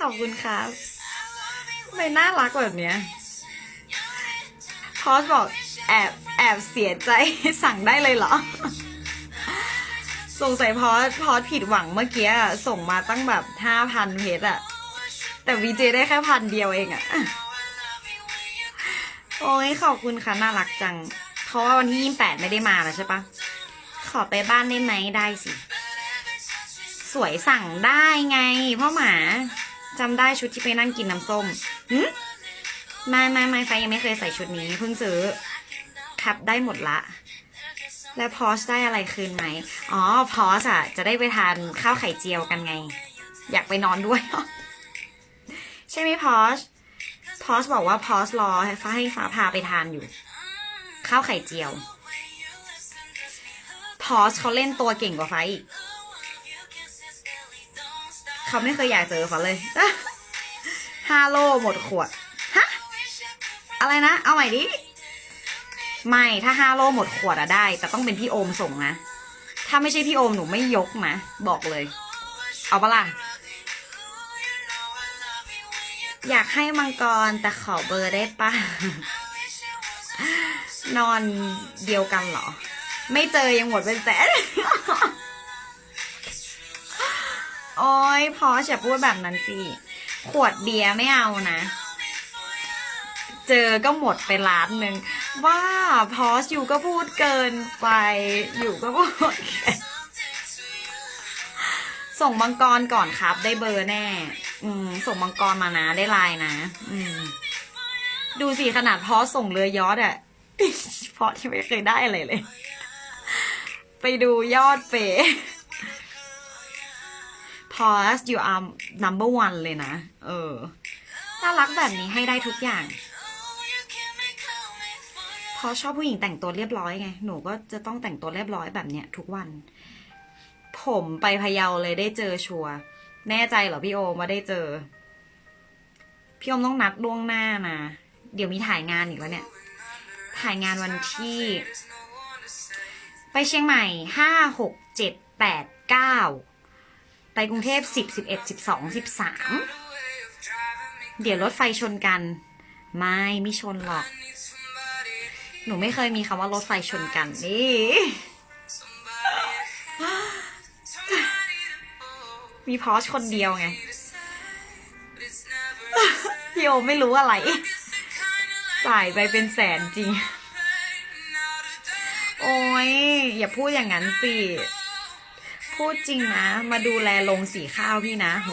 ขอบคุณครับทำไมน่ารักแบบเนี้ยพอสบอกแอบแอบเสียใจสั่งได้เลยเหรอ สงสัยพอสพอสผิดหวังเมื่อกี้ส่งมาตั้งแบบห้าพันเพชรอะแต่วีเจได้แค่พันเดียวเองอะโอ้ยขอบคุณค่ะน่ารักจัง เพราะว่าวันที่ยี่แปดไม่ได้มาแล้วใช่ปะขอไปบ้านได้ไหมได้สิ สวยสั่งได้ไงพ่อหมา จำได้ชุดที่ไปนั่งกินน้ำส้มหึไม่ไม่ไม่ไฟยังไม่เคยใส่ชุดนี้เพิ่งซื้อแคปได้หมดละ แล้วพอสได้อะไรคืนไหม อ๋อ พอสอะจะได้ไปทานข้าวไข่เจียวกันไง อยากไปนอนด้วย ใช่ไหมพอสพอสบอกว่าพอสรอฟ้าให้ฟ้าพาไปทานอยู่ ข้าวไข่เจียว พอสเขาเล่นตัวเก่งกว่าฟ้าอีก เขาไม่เคยอยากเจอฟ้าเลยฮาโลหมดขวด ฮะ อะไรนะ เอาใหม่ดิ ไม่ ถ้าฮาโลหมดขวดอะได้ แต่ต้องเป็นพี่โอมส่งนะ ถ้าไม่ใช่พี่โอมหนูไม่ยกนะ บอกเลย เอาปะล่ะ อยากให้มังกรแต่ขอเบอร์ได้ปะนอนเดียวกันเหรอ ไม่เจอยังหมดเป็นแสน โอ้ยพออย่าพูดแบบนั้นสิ ขวดเบียร์ไม่เอานะ เจอก็หมดไปล้านหนึ่งว่าพอสอยู่ก็พูดเกินไป อยู่ก็พูดส่งมังกรก่อนครับ ได้เบอร์แน่ อืม ส่งมังกรมานะ ได้ไลน์นะ อืม ดูสิขนาดพอส่งเรือยอดอะพอที่ไม่เคยได้อะไรเลย ไปดูยอดเป๋ พอส you are number one เลยนะ เออ น่ารักแบบนี้ให้ได้ทุกอย่างเพราะชอบผู้หญิงแต่งตัวเรียบร้อยไง หนูก็จะต้องแต่งตัวเรียบร้อยแบบเนี้ยทุกวัน ผมไปพะเยาเลยได้เจอชัว แน่ใจเหรอพี่โอมว่าได้เจอ พี่โอมต้องนัดล่วงหน้านะ เดี๋ยวมีถ่ายงานอีกแล้วเนี่ย ถ่ายงานวันที่ ไปเชียงใหม่ห้าหกเจ็ดแปดเก้า ไปกรุงเทพสิบสิบเอ็ดสิบสองสิบสามเดี๋ยวรถไฟชนกัน ไม่ไม่ชนหรอก หนูไม่เคยมีคำว่ารถไฟชนกันนี่มีพอชคนเดียวไงพี่โอไม่รู้อะไร จ่ายไปเป็นแสนจริง โอ้ยอย่าพูดอย่างนั้นสิ พูดจริงนะ มาดูแลโรงสีข้าวพี่นะโห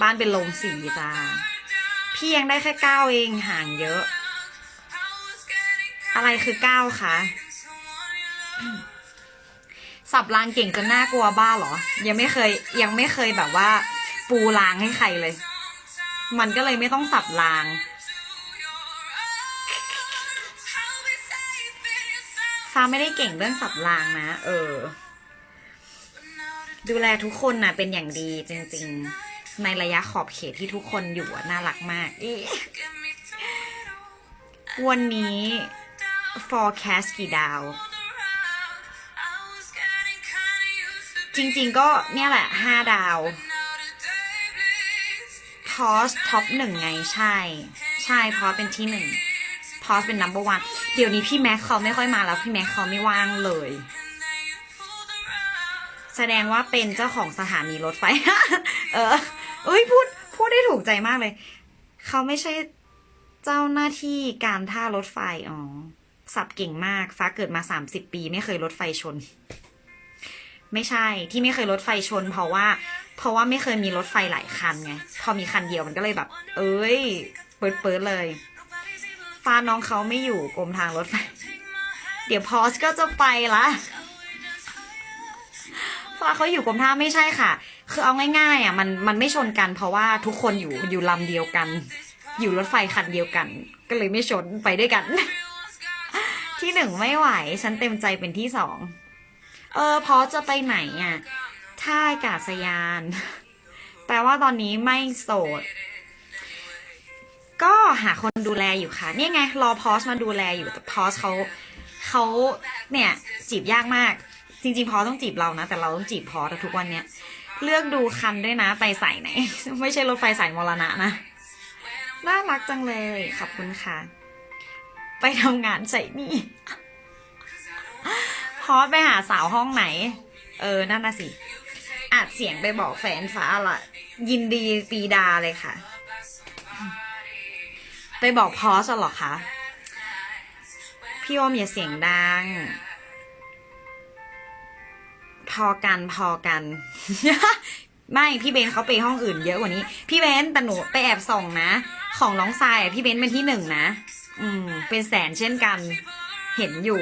บ้านเป็นโรงสีจ้าพี่ยังได้แค่ก้าเองห่างเยอะ อะไรคือก้าคะสับรางเก่งจนน่ากลัวบ้าเหรอ ยังไม่เคยยังไม่เคยแบบว่า ปูรางให้ใครเลย มันก็เลยไม่ต้องสับราง ฟ้าไม่ได้เก่งเรื่องสับรางนะ เออ ดูแลทุกคนนะเป็นอย่างดีจริง ๆ ในระยะขอบเขตที่ทุกคนอยู่น่ารักมาก วันนี้ forecast กี่ดาว จริง ๆ ก็เนี่ยแหละห้าดาวพอสท็อปหนึ่งไงใช่ ใช่พอสเป็นที่หนึ่งพอสเป็น number one เดี๋ยวนี้พี่แม็กเขาไม่ค่อยมาแล้ว พี่แม็กเขาไม่ว่างเลย แสดงว่าเป็นเจ้าของสถานีรถไฟ เออเอ้ยพูดพูดได้ถูกใจมากเลย เขาไม่ใช่เจ้าหน้าที่การท่ารถไฟ อ๋อ สับเก่งมาก ฟ้าเกิดมาสามสิบปี ไม่เคยรถไฟชน ไม่ใช่ที่ไม่เคยรถไฟชน เพราะว่า เพราะว่าไม่เคยมีรถไฟหลายคันไง พอมีคันเดียวมันก็เลยแบบ เอ้ย เปิดเปิดเลย ฟ้าน้องเขาไม่อยู่กรมทางรถไฟ เดี๋ยวพอสก็จะไปละ ฟ้าเขาอยู่กรมท่าไม่ใช่ค่ะ คือเอาง่ายๆอะมันมันไม่ชนกัน เพราะว่าทุกคนอยู่อยู่ลำเดียวกัน อยู่รถไฟคันเดียวกัน ก็เลยไม่ชนไปด้วยกัน ที่หนึ่งไม่ไหว ฉันเต็มใจเป็นที่สองเออพอจะไปไหนอะท่าอากาศยาน แปลว่าตอนนี้ไม่โสด ก็หาคนดูแลอยู่ค่ะเนี่ยไง รอพอสมาดูแลอยู่แต่พอสเขาเขาเนี่ยจีบยากมาก จริงๆพอต้องจีบเรานะ แต่เราต้องจีบพอสอะทุกวันเนี้ยเลือกดูคันด้วยนะไปสายไหน ไม่ใช่รถไฟสายมรณะนะน่ารักจังเลยขอบคุณค่ะ ไปทำงานใส่นี่พอไปหาสาวห้องไหน เออนั่นน่ะสิอัดเสียงไปบอกแฟนฟ้าละยินดีปีดาเลยค่ะ ไปบอกพอสเหรอคะพี่อมอย่าเสียงดัง พอกันพอกัน ไม่พี่เบนเขาไปห้องอื่นเยอะกว่านี้ พี่เบนแต่หนูไปแอบส่องนะ ของน้องทรายพี่เบนเป็นที่หนึ่งนะ อืม เป็นแสนเช่นกัน เห็นอยู่